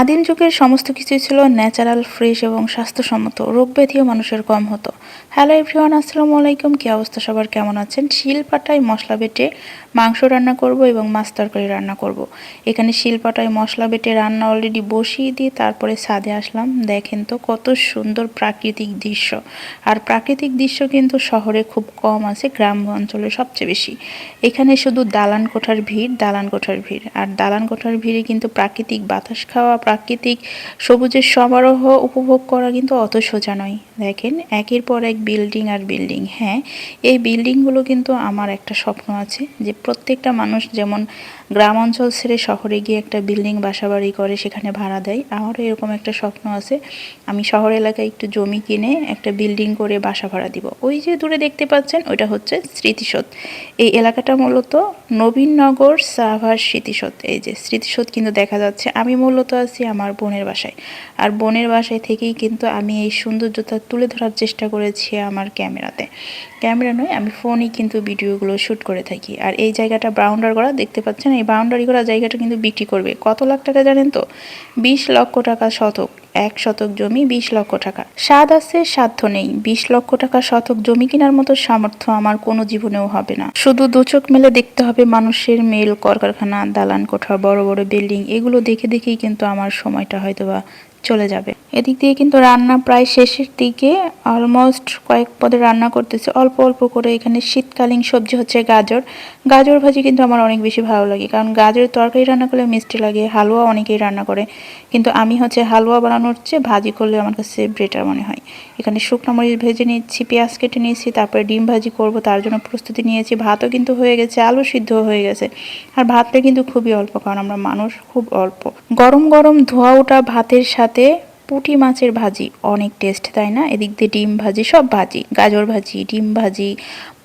আদিম যুগের সমস্ত কিছুই ছিল ন্যাচারাল ফ্রেশ এবং স্বাস্থ্যসম্মত। রোগ ব্যাধিও মানুষের কম হতো। হ্যালো এভরিওয়ান আসসালামু আলাইকুম। কী অবস্থা? সবার কেমন আছেন? শিলপাটায় মশলা বেটে মাংস রান্না করব এবং মাছ তরকারি রান্না করব। এখানে শিলপাটায় মশলা বেটে রান্না অলরেডি বসিয়ে দিয়ে তারপরে ছাদে আসলাম। দেখেন তো কত সুন্দর প্রাকৃতিক দৃশ্য। আর প্রাকৃতিক দৃশ্য কিন্তু শহরে খুব কম আছে গ্রাম অঞ্চলে সবচেয়ে বেশি। এখানে শুধু দালান কোঠার ভিড় দালান কোঠার ভিড়। আর দালান কোঠার ভিড়ে কিন্তু প্রাকৃতিক বাতাস খাওয়া প্রাকৃতিক সবুজের সমারোহ উপভোগ করা কিন্তু অত সোজা নয়। দেখেন, একের পর এক বিল্ডিং আর বিল্ডিং। হ্যাঁ এই বিল্ডিংগুলো কিন্তু আমার একটা স্বপ্ন আছে যে প্রত্যেকটা মানুষ যেমন গ্রাম অঞ্চল ছেড়ে শহরে গিয়ে একটা বিল্ডিং বাসাবাড়ি করে, সেখানে ভাড়া দেয়, আমারও এরকম একটা স্বপ্ন আছে। আমি শহর এলাকায় একটু জমি কিনে একটা বিল্ডিং করে বাসা ভাড়া দিব। ওই যে দূরে দেখতে পাচ্ছেন, ওইটা হচ্ছে স্মৃতিসৌধ। এই এলাকাটা মূলত নবীননগর সাভার স্মৃতিসৌধ। এই যে স্মৃতিসৌধ কিন্তু দেখা যাচ্ছে। আমি মূলত আছি আমার বোনের বাসায়। আর বোনের বাসায় থেকেই কিন্তু আমি এই সৌন্দর্যতা তুলে ধরার চেষ্টা করেছি আমার ক্যামেরাতে। ক্যামেরা নয়, আমি ফোনেই কিন্তু ভিডিওগুলো শ্যুট করে থাকি। আর এই জায়গাটা বাউন্ডারি করা, দেখতে পাচ্ছেন? এই বাউন্ডারি করা জায়গাটা কিন্তু বিক্রি করবে। কত লাখ টাকা জানেন তো? বিশ লক্ষ টাকা শতক। এক শতক জমি বিশ লক্ষ টাকা। স্বাদ আছে সাধ্য নেই। বিশ লক্ষ টাকা শতক জমি কেনার মতো সামর্থ্য আমার কোনো জীবনেও হবে না। শুধু দু চোখ মেলে দেখতে হবে মানুষের মেল, কলকারখানা, দালান কোঠা, বড় বড় বিল্ডিং, এগুলো দেখে দেখেই কিন্তু আমার সময়টা হয়তো বা চলে যাবে। এদিক দিয়ে কিন্তু রান্না প্রায় শেষের দিকে অলমোস্ট কয়েক পদে রান্না করতেছে। অল্প অল্প করে এখানে শীতকালীন সবজি হচ্ছে গাজর। গাজর ভাজি কিন্তু আমার অনেক বেশি ভালো লাগে। কারণ গাজরের তরকারি রান্না করলে মিষ্টি লাগে, হালুয়া অনেকেই রান্না করে। কিন্তু আমি হচ্ছে হালুয়া বানানোর চেয়ে ভাজি করলে আমার কাছে বেটার মনে হয়। এখানে শুকনো মরিচ ভেজে নিচ্ছি, পেঁয়াজ কেটে নিয়েছি, তারপরে ডিম ভাজি করব, তার জন্য প্রস্তুতি নিয়েছি। ভাতও কিন্তু হয়ে গেছে, আলু সিদ্ধ হয়ে গেছে। আর ভাতটা কিন্তু খুবই অল্প, কারণ আমরা মানুষ খুব অল্প। গরম গরম ধোয়া ওটা ভাতের সাথে পুঁটি মাছের ভাজি, অনেক টেস্ট তাই না? এদিক দিয়ে ডিম ভাজি, সব ভাজি, গাজর ভাজি, ডিম ভাজি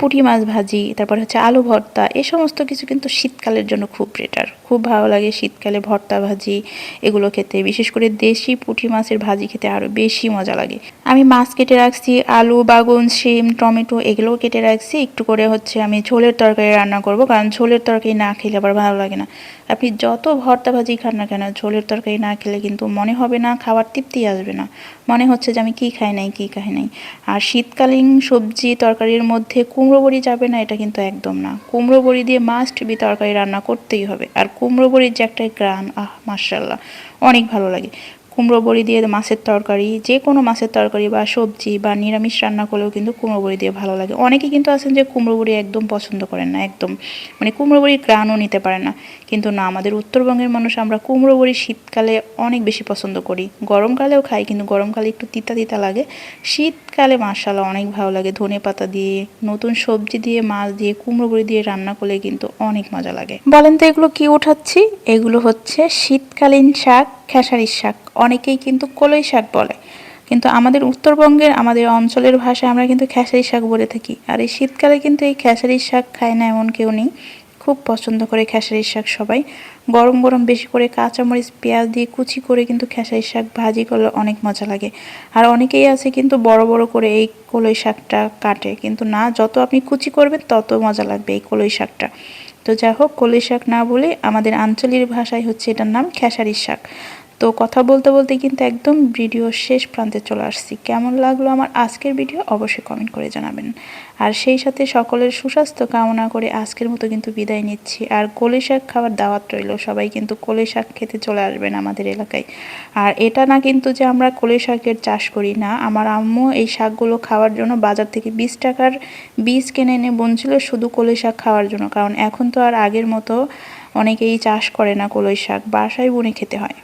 পুঁটি মাছ ভাজি, তারপর হচ্ছে আলু ভর্তা, এ সমস্ত কিছু কিন্তু শীতকালের জন্য খুব বেটার খুব ভালো লাগে শীতকালে ভর্তা ভাজি, এগুলো খেতে। বিশেষ করে দেশি পুঁটি মাছের ভাজি খেতে আরও বেশি মজা লাগে। আমি মাছ কেটে রাখছি, আলু, বাগুন, শিম, টমেটো, এগুলোও কেটে রাখছি। একটু করে হচ্ছে আমি ঝোলের তরকারি রান্না করব, কারণ ঝোলের তরকারি না খেলে আবার ভালো লাগে না। আপনি যত ভর্তা ভাজি খান না কেন, ঝোলের তরকারি না খেলে কিন্তু মনে হবে না, খাবার তৃপ্তি আসবে না। মনে হচ্ছে যে আমি কী খাই নাই, কী খাই নাই। আর শীতকালীন সবজি তরকারির মধ্যে কুমড়ো বড়ি যাবে না, এটা কিন্তু একদম না। কুমড়ো বড়ি দিয়ে মাস্ট বি তরকারি রান্না করতেই হবে। আর কুমড়ো বড়ির যে একটা গ্রান, আহ মার্শাল্লাহ অনেক ভালো লাগে। কুমড়ো বড়ি দিয়ে মাছের তরকারি, যে কোনো মাছের তরকারি বা সবজি বা নিরামিষ রান্না করলেও কিন্তু কুমড়ো বড়ি দিয়ে ভালো লাগে। অনেকে কিন্তু আছেন যে কুমড়ো বড়ি একদম পছন্দ করেন না, একদম। মানে কুমড়ো বড়ির গ্রানও নিতে পারে না। কিন্তু না, আমাদের উত্তরবঙ্গের মানুষ আমরা কুমড়ো বড়ি শীতকালে অনেক বেশি পছন্দ করি। গরমকালেও খাই, কিন্তু গরমকালে একটু তিতা তিতা লাগে। শীতকালে মাসালা অনেক ভালো লাগে। ধনে পাতা দিয়ে, নতুন সবজি দিয়ে, মাছ দিয়ে, কুমড়ো বড়ি দিয়ে রান্না করলে কিন্তু অনেক মজা লাগে। বলেন তো এগুলো কি উঠাচ্ছি? এগুলো হচ্ছে শীতকালীন শাক খেসারির শাক। অনেকেই কিন্তু কলই শাক বলে। কিন্তু আমাদের উত্তরবঙ্গের, আমাদের অঞ্চলের ভাষায় আমরা কিন্তু খেসারি শাক বলে থাকি। আর এই শীতকালে কিন্তু এই খেসারির শাক খায় না এমন কেউ নেই। খুব পছন্দ করে খেসারির শাক সবাই। গরম গরম বেশি করে কাঁচামরিচ, পেঁয়াজ দিয়ে কুচি করে কিন্তু খেসারির শাক ভাজি করলে অনেক মজা লাগে। আর অনেকেই আছে কিন্তু বড় বড় করে এই কলই শাকটা কাটে। কিন্তু না, যত আপনি কুচি করবেন, তত মজা লাগবে এই কলই শাকটা। তো যাই হোক, কলই শাক না বলে আমাদের আঞ্চলিক ভাষায় হচ্ছে এটার নাম খেসারির শাক। তো কথা বলতে বলতে কিন্তু একদম ভিডিও শেষ প্রান্তে চলে আসছি। কেমন লাগল আমার আজকের ভিডিও অবশ্যই কমেন্ট করে জানাবেন। আর সেই সাথে সকলের সুস্বাস্থ্য কামনা করে আজকের মতো কিন্তু বিদায় নিচ্ছি। আর কলে শাক খাওয়ার দাওয়াত রইল। সবাই কিন্তু কলে শাক খেতে চলে আসবেন আমাদের এলাকায়। আর এটা না কিন্তু যে আমরা কলে শাকের চাষ করি না। আমার আম্মু এই শাকগুলো খাওয়ার জন্য বাজার থেকে বিশ টাকার বীজ কিনে এনে বনছিল শুধু কলে শাক খাওয়ার জন্য। কারণ এখন তো আর আগের মতো অনেকেই চাষ করে না কলই শাক। বাসায় বুনে খেতে হয়।